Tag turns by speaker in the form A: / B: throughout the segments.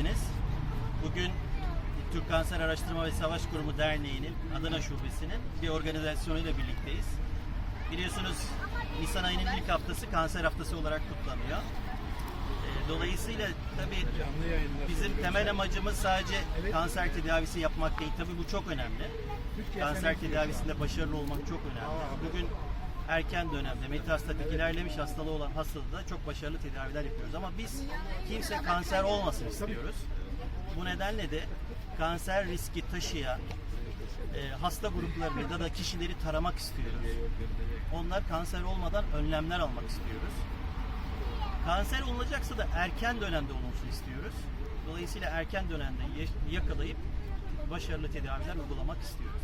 A: geldiniz. Bugün Türk Kanser Araştırma ve Savaş Kurumu Derneği'nin Adana Şubesi'nin bir organizasyonuyla birlikteyiz. Biliyorsunuz Nisan ayının ilk haftası kanser haftası olarak kutlanıyor. Dolayısıyla tabii bizim temel amacımız sadece kanser tedavisi yapmak değil. Tabii bu çok önemli. Kanser tedavisinde başarılı olmak çok önemli. Bugün erken dönemde metastatik ilerlemiş hastalığı olan hastada da çok başarılı tedaviler yapıyoruz. Ama biz kimse kanser olmasın istiyoruz. Bu nedenle de kanser riski taşıyan e, hasta gruplarını ya da kişileri taramak istiyoruz. Onlar kanser olmadan önlemler almak istiyoruz. Kanser olunacaksa da erken dönemde olunsun istiyoruz. Dolayısıyla erken dönemde yakalayıp başarılı tedaviler uygulamak istiyoruz.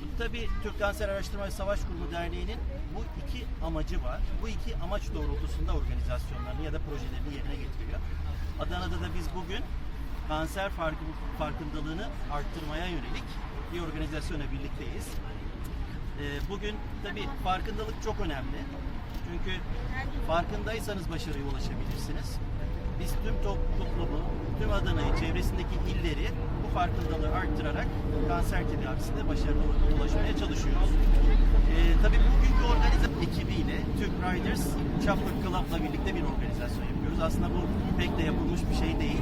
A: Bu tabii Türk Kanser Araştırma ve Savaş Kurumu Derneği'nin bu iki amacı var. Bu iki amaç doğrultusunda organizasyonlarını ya da projelerini yerine getiriyor. Adana'da da biz bugün kanser farkı- farkındalığını arttırmaya yönelik bir organizasyona birlikteyiz. Ee, Bugün tabii farkındalık çok önemli. Çünkü farkındaysanız başarıya ulaşabilirsiniz. Biz tüm top- toplumu, tüm Adana'yı, çevresindeki illeri bu farkındalığı arttırarak kanser tedavisinde başarılı ulaşmaya çalışıyoruz. Ee, tabii bugünkü organizasyon ekibiyle Türk Riders Chapter Club'la birlikte bir organizasyon yapıyoruz. Aslında bu pek de yapılmış bir şey değil.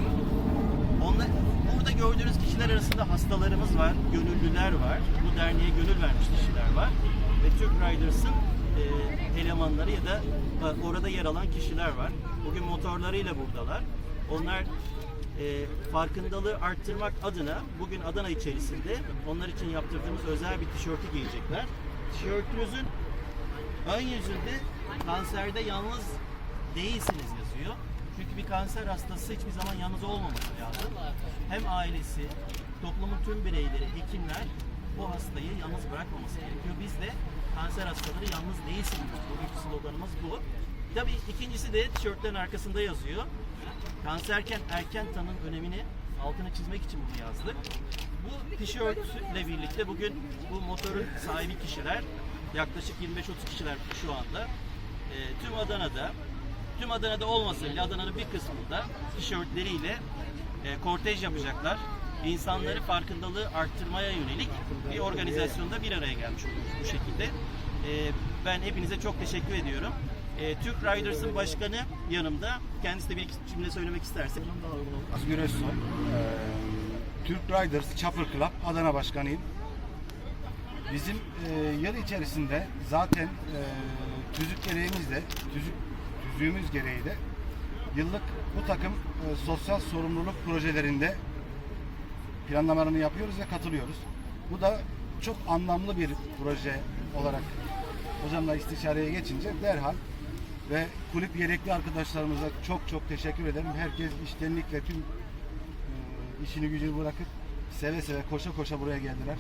A: Gördüğünüz kişiler arasında hastalarımız var, gönüllüler var, bu derneğe gönül vermiş kişiler var ve Türk Riders'ın e, elemanları ya da e, orada yer alan kişiler var. Bugün motorlarıyla buradalar. Onlar e, farkındalığı arttırmak adına bugün Adana içerisinde onlar için yaptırdığımız özel bir tişörtü giyecekler. Tişörtümüzün ön yüzünde kanserde yalnız değilsiniz yazıyor. Çünkü bir kanser hastası hiçbir zaman yalnız olmaması lazım. Hem ailesi, toplumun tüm bireyleri, hekimler bu hastayı yalnız bırakmaması gerekiyor. Biz de kanser hastaları yalnız değilsiniz. Bugünkü sloganımız bu. Tabii ikincisi de tişörtlerin arkasında yazıyor. Kanserken erken tanının önemini altını çizmek için bunu yazdık. Bu tişörtle birlikte bugün bu motorun sahibi kişiler yaklaşık 25-30 kişiler şu anda e, tüm Adana'da tüm Adana'da olmasa bile Adana'nın bir kısmında tişörtleriyle e, kortej yapacaklar. İnsanları farkındalığı arttırmaya yönelik bir organizasyonda bir araya gelmiş oluyoruz bu şekilde. E, ben hepinize çok teşekkür ediyorum. E, Türk Riders'ın başkanı yanımda. Kendisi de bir cümle söylemek isterse.
B: Özgür Özsoy, eee, Türk Riders Chopper Club Adana Başkanıyım. Bizim eee yıl içerisinde zaten eee tüzük tüzük, tüzüğümüz gereği de yıllık bu takım eee, sosyal sorumluluk projelerinde planlamalarını yapıyoruz ve katılıyoruz. Bu da çok anlamlı bir proje olarak hocamla istişareye geçince derhal ve kulüp yedekli arkadaşlarımıza çok çok teşekkür ederim. Herkes iştenlikle tüm e, işini gücünü bırakıp seve seve koşa koşa buraya geldiler.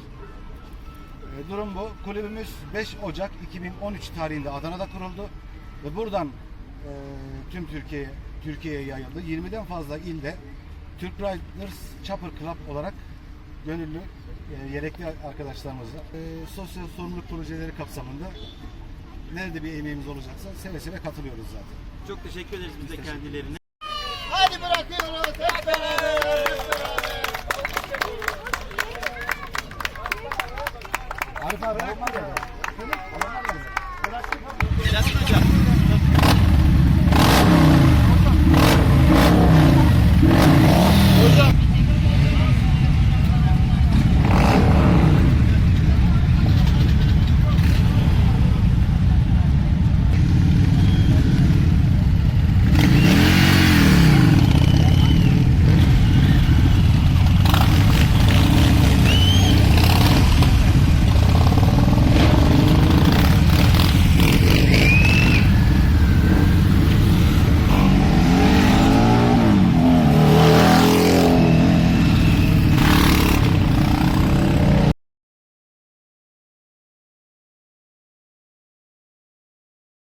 B: E, durum bu. Kulübümüz 5 Ocak 2013 tarihinde Adana'da kuruldu ve buradan e, tüm Türkiye Türkiye'ye yayıldı. 20'den fazla ilde Türk Riders Chopper Club olarak gönüllü e, yedekli arkadaşlarımızla e, sosyal sorumluluk projeleri kapsamında nerede bir emeğimiz olacaksa seve seve katılıyoruz zaten.
A: Çok teşekkür ederiz biz de kendilerine.
C: Hadi bırakıyoruz hep beraber.
B: Arif abi